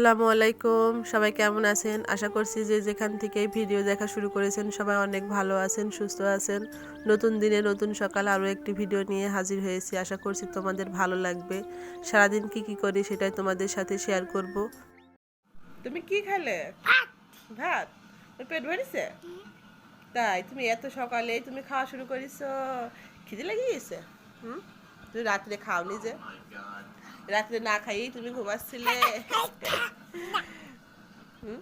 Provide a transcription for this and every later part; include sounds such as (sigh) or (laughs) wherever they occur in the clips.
আসসালামু আলাইকুম। সবাই কেমন আছেন? আশা করছি যে যেখান থেকে ভিডিও দেখা শুরু করেছেন, সবাই অনেক ভালো আছেন, সুস্থ আছেন। নতুন দিনে নতুন সকাল আরও একটি ভিডিও নিয়ে হাজির হয়েছি। আশা করছি তোমাদের ভালো লাগবে। সারাদিন কি কি করি সেটাই তোমাদের সাথে শেয়ার করব। তুমি কি খেলে ভাত? পেট ভরেছে? তাই? তুমি এত সকালে তুমি খাওয়া শুরু করেছ। খিদে লেগে গেছে হুম? তুমি রাত্রে খাওনি যে? রাত্রে না খাইয়েই তুমি ঘুমাচ্ছিলে (laughs) হুম?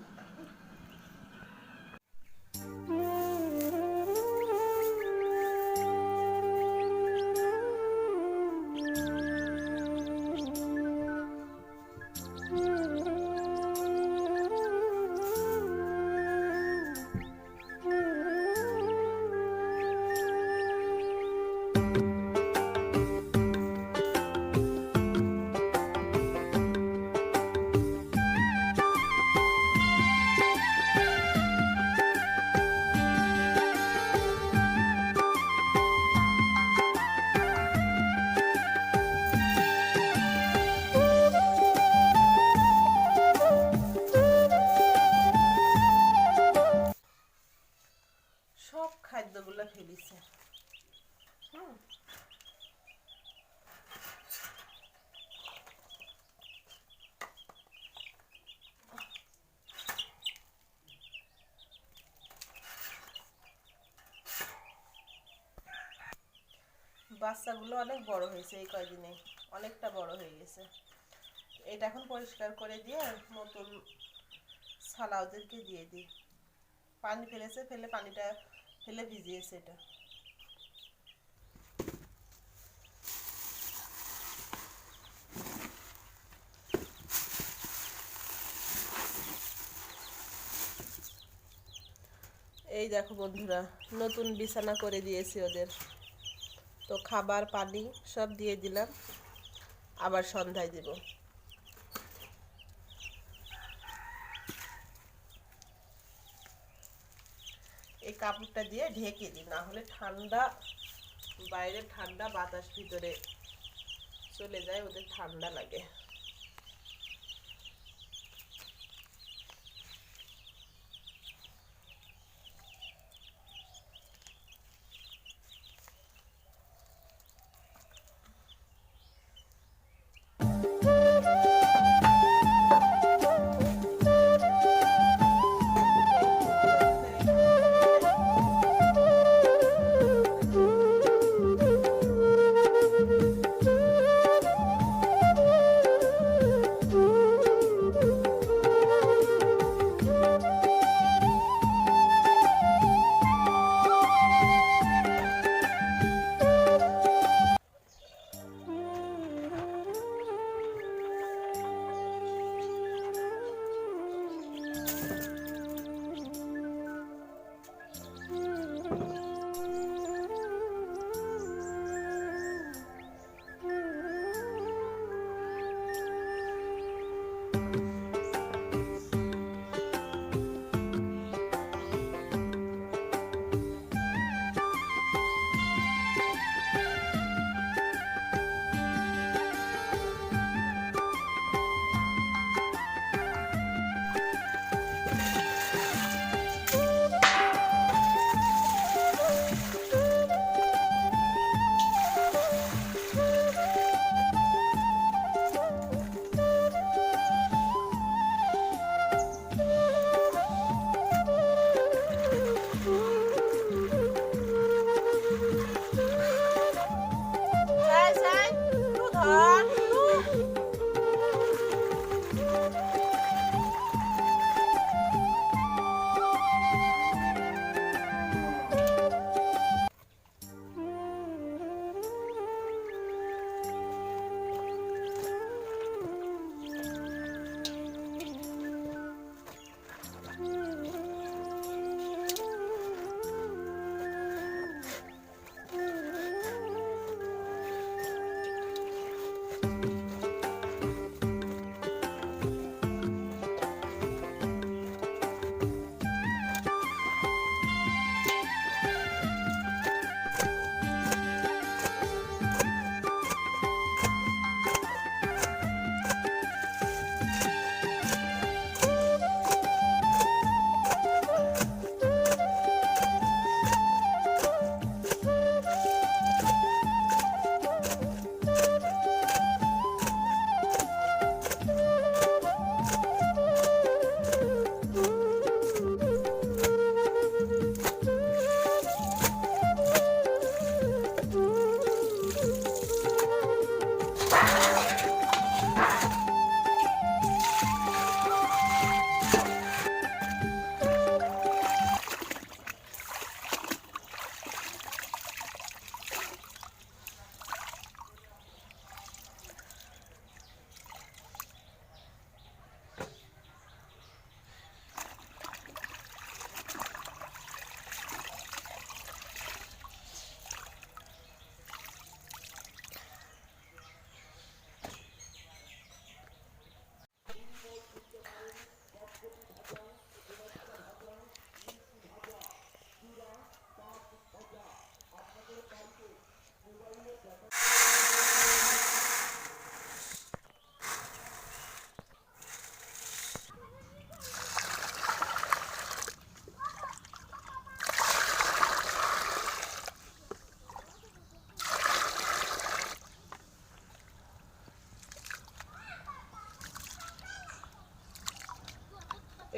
ফেলিছে। বাচ্চাগুলো অনেক বড় হয়েছে এই কয়দিনে, অনেকটা বড় হয়ে গেছে। এটা এখন পরিষ্কার করে দিয়ে নতুন ছালা ওদেরকে দিয়ে দিই। পানি ফেলেছে, ফেলে পানিটা ফেলে ভিজিয়েছে এটা এই দেখো বন্ধুরা, নতুন বিছানা করে দিয়েছি ওদের। তো খাবার, পানি সব দিয়ে দিলাম। আবার সন্ধ্যায় দেব। কাপড়টা দিয়ে ঢেকে দিই, না হলে ঠান্ডা বাইরে ঠান্ডা বাতাস ভিতরে চলে যায়, ওদের ঠান্ডা লাগে।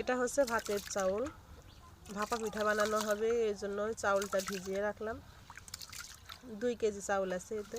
এটা হচ্ছে ভাতের চাউল। ভাপা পিঠা বানানো হবে, এই জন্য চাউলটা ভিজিয়ে রাখলাম। দুই কেজি চাউল আছে এতে।